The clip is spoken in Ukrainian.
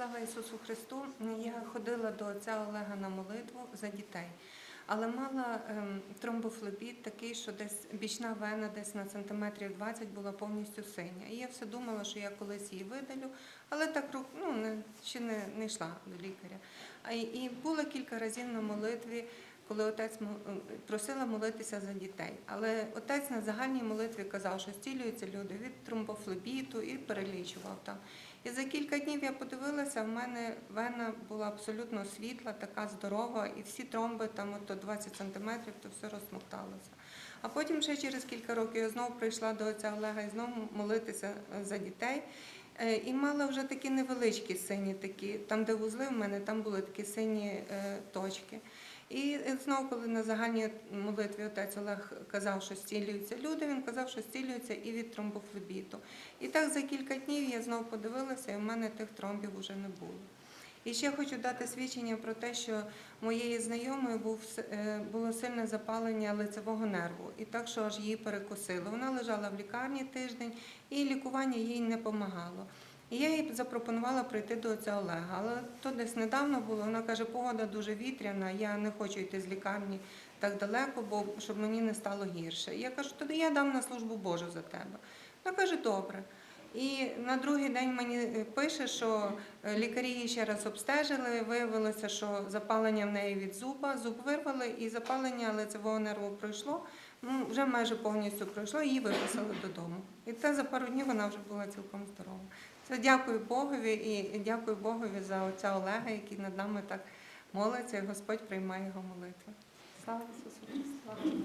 Слава Ісусу Христу! Я ходила до отця Олега на молитву за дітей, але мала ем, тромбофлебіт такий, що десь бічна вена десь на сантиметрів 20 була повністю синя. І я все думала, що я колись її видалю, але так ну, ще не, не йшла до лікаря. І, і була кілька разів на молитві, коли отець просила молитися за дітей. Але отець на загальній молитві казав, що зцілюються люди від тромбофлебіту і перелічував там. І за кілька днів я подивилася, в мене вена була абсолютно світла, така здорова, і всі тромби, там от до 20 сантиметрів, то все розсмокталося. А потім ще через кілька років я знову прийшла до отця Олега і знову молитися е, за дітей. Е, І мала вже такі невеличкі сині такі, там, де вузли в мене, там були такі сині е, точки. І знову, коли на загальній молитві отець Олег казав, що стілюються люди, він казав, що зцілюються і від тромбофлебіту. І так за кілька днів я знову подивилася, і в мене тих тромбів вже не було. І ще хочу дати свідчення про те, що моєї знайомої був, е, було сильне запалення лицевого нерву, і так, що аж її перекосило. Вона лежала в лікарні тиждень, і лікування їй не допомагало. І я їй запропонувала прийти до отця Олега, але то десь недавно було. Вона каже, погода дуже вітряна, я не хочу йти з лікарні так далеко, бо щоб мені не стало гірше. І я кажу, тоді я дам на службу Божу за тебе. Вона каже, добре. І на другий день мені е, пише, що е, лікарі її ще раз обстежили. Виявилося, що запалення в неї від зуба, зуб вирвали, і запалення лицевого нерву пройшло. Ну, вже майже повністю пройшло, її виписали додому. І те за пару днів вона вже була цілком здорова. Це дякую Богові і дякую Богові за отця Олега, який над нами так молиться, і Господь приймає його молитви. Слава Ісусу Христу!